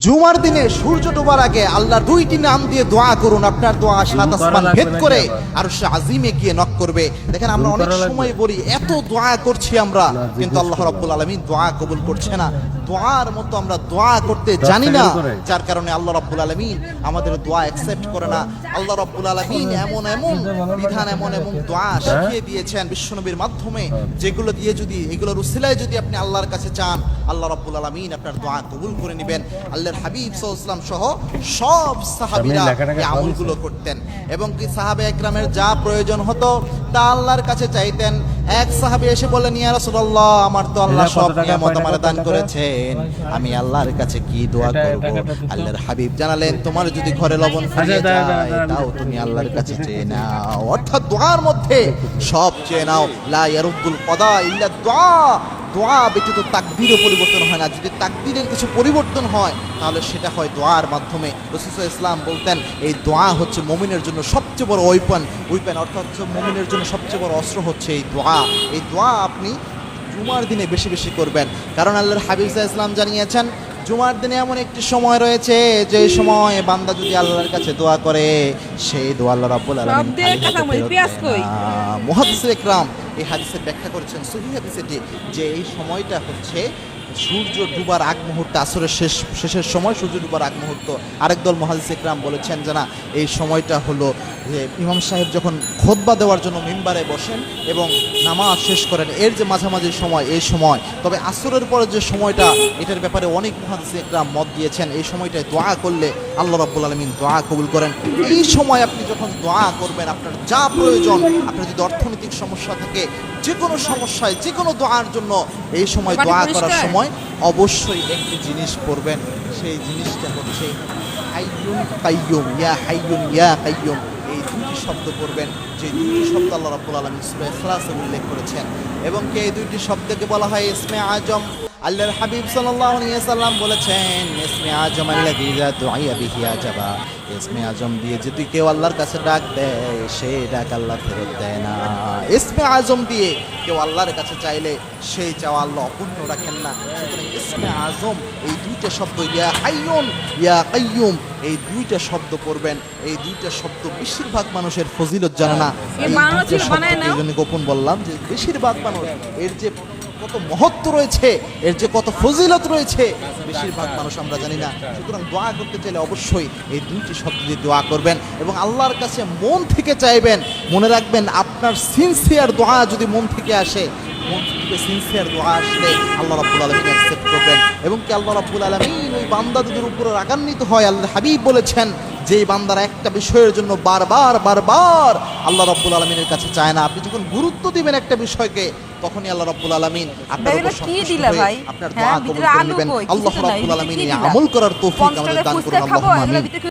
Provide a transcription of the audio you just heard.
জুমার দিনে সূর্য ডোবার আগে আল্লাহ দুইটি নাম দিয়ে দোয়া করুন। আপনার দোয়া সাত আসমান ভেদ করে আর সে আজিমে গিয়ে নক করবে। দেখেন আমরা অনেক সময় বলি এত দোয়া করছি আমরা কিন্তু আল্লাহ রব্বুল আলামিন দোয়া কবুল করছে না। দোয়ার মতো আমরা দোয়া করতে জানি না যার কারণে আল্লাহ রাব্বুল আলামিন আমাদের দোয়া অ্যাকসেপ্ট করে না। আল্লাহ রাব্বুল আলামিন এমন এমন বিধান এমন এমন দোয়া হ্যাঁ? শিখিয়ে দিয়েছেন বিশ্বনবীর মাধ্যমে যেগুলো দিয়ে যদি এগুলোর উসিলায় যদি আপনি আল্লাহর কাছে চান আল্লাহ রাব্বুল আলামিন আপনার দোয়া কবুল করে নেবেন। আল্লাহর হাবিব সাল্লাল্লাহু সহ সব সাহাবীরা এই আমলগুলো করতেন। এবং কি সাহাবে একরামের যা প্রয়োজন হতো তা আল্লাহর কাছে চাইতেন। এক সাহাবি এসে বলেন ইয়া রাসূলুল্লাহ আমার তো আল্লাহ সব নিয়ামত আমার দান করেছেন। আমি আল্লাহর কাছে কি দোয়া করব? আল্লাহর হাবিব জানালেন তোমার যদি ঘরে লবণ ফুরিয়ে আচ্ছা, যায় তাও। তুমি আল্লাহর কাছে চেয়ে নাও। অর্থাৎ দোয়ার মধ্যে সব চেয়ে নাও। লা ইয়ারুদ্দুল কদা ইল্লা দোয়া। দোয়া ব্যতীত তাকবিরও পরিবর্তন হয় না। যদি তাকবিরের কিছু পরিবর্তন হয়, তাহলে সেটা হয় দোয়ার মাধ্যমে। রসিস ইসলাম বলতেন, এই দোয়া হচ্ছে মমিনের জন্য সবচেয়ে বড় ওয়েপন ওইপেন অর্থাৎ হচ্ছে মমিনের জন্য সবচেয়ে বড় অস্ত্র হচ্ছে এই দোয়া। এই দোয়া আপনি জুমার দিনে বেশি বেশি করবেন। কারণ আল্লাহর হাবিজা ইসলাম জানিয়েছেন জুমার দিনে এমন একটি সময় রয়েছে যে সময় বান্দা যদি আল্লাহর কাছে দোয়া করে সেই দোয়া আল্লাহ রাব্বুল আলামিন। মুহাদ্দিস ইকরাম এই হাদিসের ব্যাখ্যা করেছেন সহিহ হাদিস যে এই সময়টা হচ্ছে সূর্য ডুবার আগ মুহূর্তে আসরের শেষ শেষের সময় সূর্য ডুবার আগ মুহূর্ত আরেক দল মহাদিস ইকরাম বলেছেন যে না এই সময়টা হলো যে ইমাম সাহেব যখন খোদবা দেওয়ার জন্য মিম্বারে বসেন এবং নামাজ শেষ করেন এর যে মাঝামাঝি সময় এই সময় তবে আসরের পরে যে সময়টা এটার ব্যাপারে অনেক মহাদিস ইকরাম মত দিয়েছেন এই সময়টায় দোয়া করলে আল্লাহ রাব্বুল আলামিন দোয়া কবুল করেন। এই সময় আপনি যখন দোয়া করবেন আপনার যা প্রয়োজন আপনার যদি অর্থনৈতিক সমস্যা থাকে যে কোনো সমস্যায় যে কোনো দোয়ার জন্য এই সময় দোয়া করার সময় অবশ্যই একটি জিনিস পড়বেন সেই জিনিসটা হচ্ছে হাইয়ুন কাইয়ুম ইয়া হাইয়ুন ইয়া কাইয়ুম। শব্দ করবেন, যে দুটি শব্দ আল্লাহ রাব্বুল আলামিন সূরা ইখলাসে উল্লেখ করেছেন। এবং কে এই দুইটি শব্দকে বলা হয়? ইসমে আজম। আল্লাহর হাবিব সাল্লাল্লাহু আলাইহি সাল্লাম বলেছেন, ইসমে আজম আল্লাযী ইযা দুআইয়া বিহি আজাবা ইসমে আজম দিয়ে যদি কেউ আল্লাহর কাছে ডাক দেয় সেই ডাক আল্লাহ ফেরত দেয় না। ইসমে আজম দিয়ে কেউ আল্লাহর কাছে চাইলে সেই চাওয়া আল্লাহ অপূর্ণ রাখেন না। সুতরাং ইসমে আজম এই দুইটা শব্দ ইয়া আইয়ম ইয়া কাইয়ুম এই দুইটা শব্দ করবেন এই দুইটা শব্দ বেশিরভাগ মানুষের ফজিলত জানে না। এই জন্য গোপন বললাম যে বেশিরভাগ মানুষ এর যে কত মহত্ব রয়েছে, এর যে কত ফজিলত রয়েছে, বেশিরভাগ মানুষ আমরা জানি না। সুতরাং দোয়া করতে চাইলে অবশ্যই এই দুইটি শব্দ দিয়ে দোয়া করবেন এবং আল্লাহর কাছে মন থেকে চাইবেন। মনে রাখবেন, আপনার সিনসিয়ার দোয়া যদি মন থেকে আসে, মন থেকে সিনসিয়ার দোয়া আসলে আল্লাহ রাব্বুল আলামিন অ্যাকসেপ্ট করবেন। এবং কি আল্লাহ রাব্বুল আলামিন ওই বান্দাদের উপরে রাগান্বিত হয় আল্লাহ হাবিব বলেছেন যে বান্দারা একটা বিষয়ের জন্য বারবার বারবার আল্লাহ রব্বুল আলমিনের কাছে চায় না। আপনি যখন গুরুত্ব দিবেন একটা বিষয়কে তখনই আল্লাহ রাব্বুল আলামিন আপনার উপর সন্তুষ্ট হয়ে আপনার দোয়া কবুল করে নেবেন। আল্লাহ রব্বুল আলমিন আমল করার তৌফিক আমাদের দান করুন। আল্লাহ আল্লাহুম্মা আমিন। ভিতরে